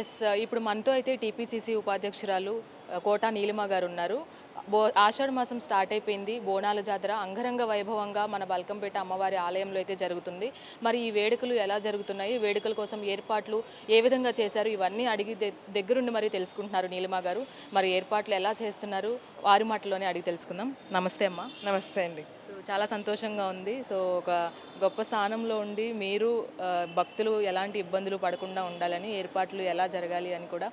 Yes ఇప్పుడు మనతో అయితే టీపీసీసీ ఉపాధ్యక్షురాలు కోట కోటా నీలిమ గారు ఉన్నారు. బో ఆషాఢ మాసం స్టార్ట్ అయిపోయింది. బోనాల జాతర అంగరంగ వైభవంగా మన బల్కంపేట అమ్మవారి ఆలయంలో అయితే జరుగుతుంది. మరి ఈ వేడుకలు ఎలా జరుగుతున్నాయి? వేడుకల కోసం ఏర్పాట్లు ఏ విధంగా చేశారు? ఇవన్నీ అడిగి దగ్గరుండి మరి తెలుసుకుంటున్నారు నీలిమ గారు. మరి ఏర్పాట్లు ఎలా చేస్తున్నారు? వారి మాటలోనే అడిగి తెలుసుకుందాం. నమస్తే అమ్మా. నమస్తే అండి. చాలా సంతోషంగా ఉంది. సో ఒక గొప్ప స్థానంలో ఉండి మీరు భక్తులు ఎలాంటి ఇబ్బందులు పడకుండా ఉండాలని ఏర్పాట్లు ఎలా జరగాలి అని కూడా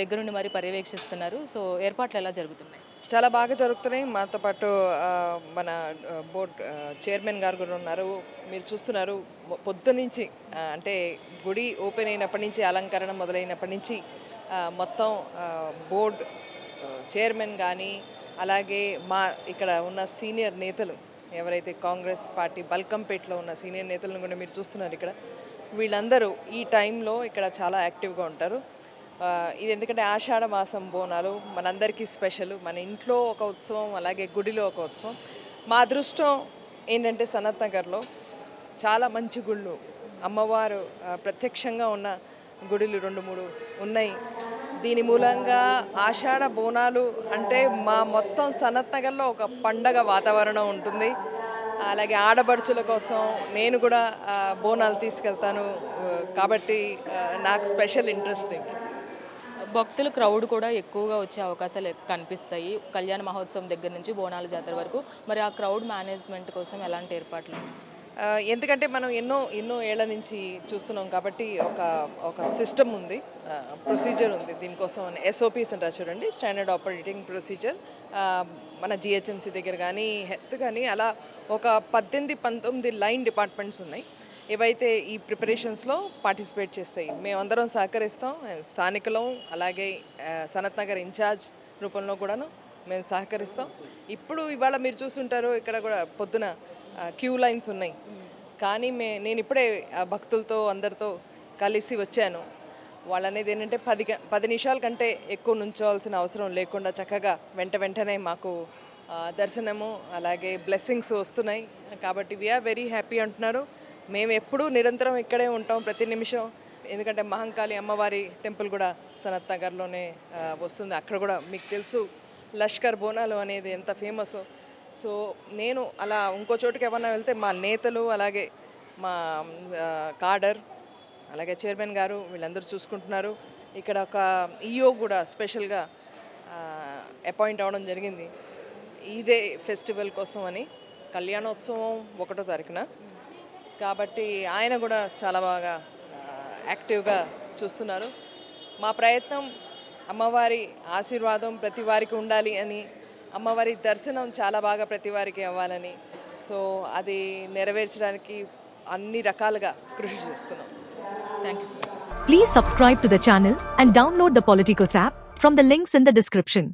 దగ్గరుండి మరి పర్యవేక్షిస్తున్నారు. సో ఏర్పాట్లు ఎలా జరుగుతున్నాయి? చాలా బాగా జరుగుతున్నాయి. మాతో పాటు మన బోర్డ్ చైర్మన్ గారు కూడా ఉన్నారు. మీరు చూస్తున్నారు పొద్దునుంచి అంటే గుడి ఓపెన్ అయినప్పటి నుంచి అలంకరణ మొదలైనప్పటి నుంచి మొత్తం బోర్డ్ చైర్మన్ కానీ అలాగే మా ఇక్కడ ఉన్న సీనియర్ నేతలు ఎవరైతే కాంగ్రెస్ పార్టీ బల్కంపేట్లో ఉన్న సీనియర్ నేతలను కూడా మీరు చూస్తున్నారు ఇక్కడ వీళ్ళందరూ ఈ టైంలో ఇక్కడ చాలా యాక్టివ్గా ఉంటారు. ఇది ఎందుకంటే ఆషాఢ మాసం బోనాలు మనందరికీ స్పెషల్ మన ఇంట్లో ఒక ఉత్సవం అలాగే గుడిలో ఒక ఉత్సవం. మా అదృష్టం ఏంటంటే సనత్ నగర్లో చాలా మంచి గుళ్ళు అమ్మవారు ప్రత్యక్షంగా ఉన్న గుడులు రెండు మూడు ఉన్నాయి. దీని మూలంగా ఆషాఢ బోనాలు అంటే మా మొత్తం సనత్ నగర్లో ఒక పండగ వాతావరణం ఉంటుంది. అలాగే ఆడబడుచుల కోసం నేను కూడా బోనాలు తీసుకెళ్తాను. కాబట్టి నాకు స్పెషల్ ఇంట్రెస్ట్ దీనికి భక్తులు క్రౌడ్ కూడా ఎక్కువగా వచ్చే అవకాశాలు కనిపిస్తాయి. కళ్యాణ మహోత్సవం దగ్గర నుంచి బోనాల జాతర వరకు. మరి ఆ క్రౌడ్ మేనేజ్మెంట్ కోసం ఎలాంటి ఏర్పాట్లు? ఎందుకంటే మనం ఎన్నో ఎన్నో ఏళ్ళ నుంచి చూస్తున్నాం కాబట్టి ఒక ఒక సిస్టమ్ ఉంది. ప్రొసీజర్ ఉంది. దీనికోసం ఎస్ఓపిస్ అంటారు చూడండి. స్టాండర్డ్ ఆపరేటింగ్ ప్రొసీజర్ మన జిహెచ్ఎంసీ దగ్గర కానీ హెల్త్ కానీ అలా ఒక పద్దెనిమిది పంతొమ్మిది లైన్ డిపార్ట్మెంట్స్ ఉన్నాయి. ఏవైతే ఈ ప్రిపరేషన్స్లో పార్టిసిపేట్ చేస్తాయి మేమందరం సహకరిస్తాం. స్థానికులం అలాగే సనత్ నగర్ ఇన్ఛార్జ్ రూపంలో కూడాను మేము సహకరిస్తాం. ఇప్పుడు ఇవాళ మీరు చూసుంటారు ఇక్కడ కూడా పొద్దున క్యూ లైన్స్ ఉన్నాయి. కానీ మే నేను ఇప్పుడే భక్తులతో అందరితో కలిసి వచ్చాను. వాళ్ళు అనేది ఏంటంటే పది గ- పది నిమిషాల కంటే ఎక్కువ నుంచోవాల్సిన అవసరం లేకుండా చక్కగా వెంట వెంటనే మాకు దర్శనము అలాగే బ్లెస్సింగ్స్ వస్తున్నాయి. కాబట్టి వీఆర్ వెరీ హ్యాపీ అంటున్నారు. మేము ఎప్పుడూ నిరంతరం ఇక్కడే ఉంటాం ప్రతి నిమిషం. ఎందుకంటే మహంకాళి అమ్మవారి టెంపుల్ కూడా సనత్ నగర్లోనే వస్తుంది. అక్కడ కూడా మీకు తెలుసు లష్కర్ బోనాలు అనేది ఎంత ఫేమస్. సో నేను అలా ఇంకో చోటుకి ఏమన్నా వెళ్తే మా నేతలు అలాగే మా కాడర్ అలాగే చైర్మన్ గారు వీళ్ళందరూ చూసుకుంటున్నారు. ఇక్కడ ఒక ఈఓ కూడా స్పెషల్గా అపాయింట్ అవ్వడం జరిగింది. ఇదే ఫెస్టివల్ కోసం అని. కళ్యాణోత్సవం ఒకటో తారీఖున. కాబట్టి ఆయన కూడా చాలా బాగా యాక్టివ్గా చూస్తున్నారు. మా ప్రయత్నం అమ్మవారి ఆశీర్వాదం ప్రతి వారికి ఉండాలి అని అమ్మవారి దర్శనం చాలా బాగా ప్రతి వారికి అవ్వాలని. సో అది నెరవేర్చడానికి అన్ని రకాలుగా కృషి చేస్తున్నాం. Thank you so much please subscribe to the channel and download the Politicos app from the links in the description